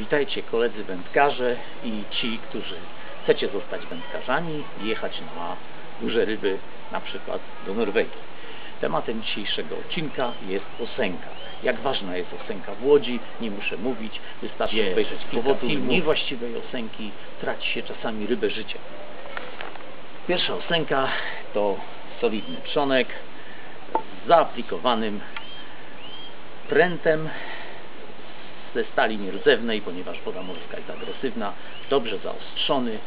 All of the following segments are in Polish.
Witajcie koledzy wędkarze i ci, którzy chcecie zostać wędkarzami i jechać na duże ryby, na przykład do Norwegii. Tematem dzisiejszego odcinka jest osenka. Jak ważna jest osenka w Łodzi, nie muszę mówić, wystarczy obejrzeć z powodu niewłaściwej osenki traci się czasami rybę życia. Pierwsza osenka to solidny trzonek z zaaplikowanym prętem ze stali nierdzewnej, ponieważ woda morska jest agresywna, dobrze zaostrzony,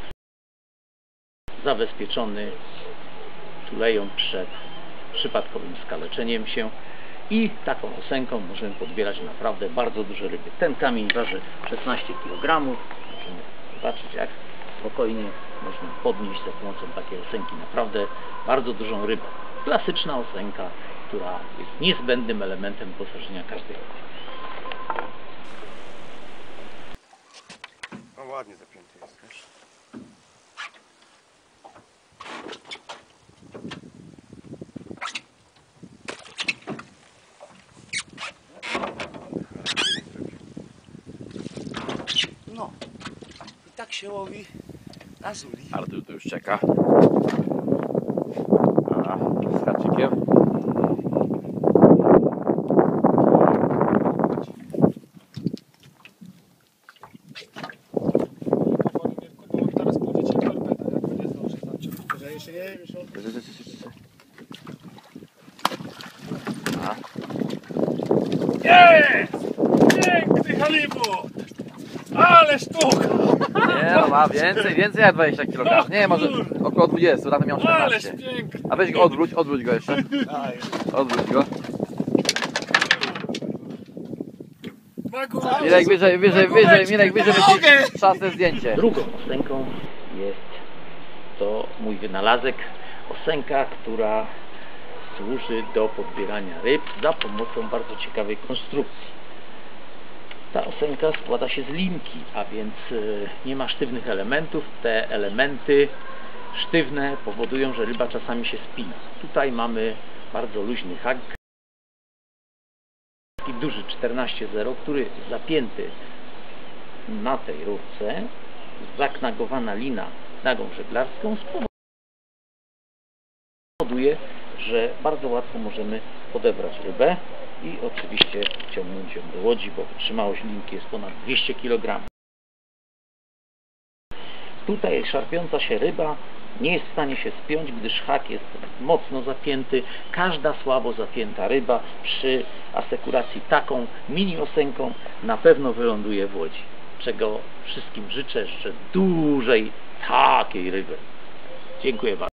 zabezpieczony tuleją przed przypadkowym skaleczeniem się i taką osenką możemy podbierać naprawdę bardzo duże ryby. Ten kamień waży 16 kg. Możemy zobaczyć jak spokojnie można podnieść za pomocą takiej osenki naprawdę bardzo dużą rybę. Klasyczna osenka, która jest niezbędnym elementem wyposażenia każdej łodzi. No ładnie zapięty jest, wiesz? No. I tak się łowi na zuli. Artur tu już czeka. Jeszcze nie już on... Jest! Piękny halibut! Ale sztuka! nie no ma więcej, więcej jak 20 kg. Nie, może około 20, tam miał Ależ 14. piękny! A weź go odwróć, odwróć go jeszcze. Odwróć go. Mirek wyżej, wyżej, wyżej, Mirek wyżej, wyżej. Czasne zdjęcie. Drugą osenką jest to mój wynalazek. Osenka, która służy do podbierania ryb za pomocą bardzo ciekawej konstrukcji. Ta osenka składa się z linki, a więc y, nie ma sztywnych elementów. Te elementy sztywne powodują, że ryba czasami się spina. Tutaj mamy bardzo luźny hak, duży 14.0, który zapięty na tej rurce, zaknagowana lina nagą żeglarską spowoduje, że bardzo łatwo możemy odebrać rybę i oczywiście wciągnąć ją do łodzi, bo wytrzymałość linki jest ponad 200 kg. Tutaj szarpiąca się ryba nie jest w stanie się spiąć, gdyż hak jest mocno zapięty. Każda słabo zapięta ryba przy asekuracji taką mini osenką na pewno wyląduje w łodzi. Czego wszystkim życzę jeszcze dużej takiej ryby. Dziękuję bardzo.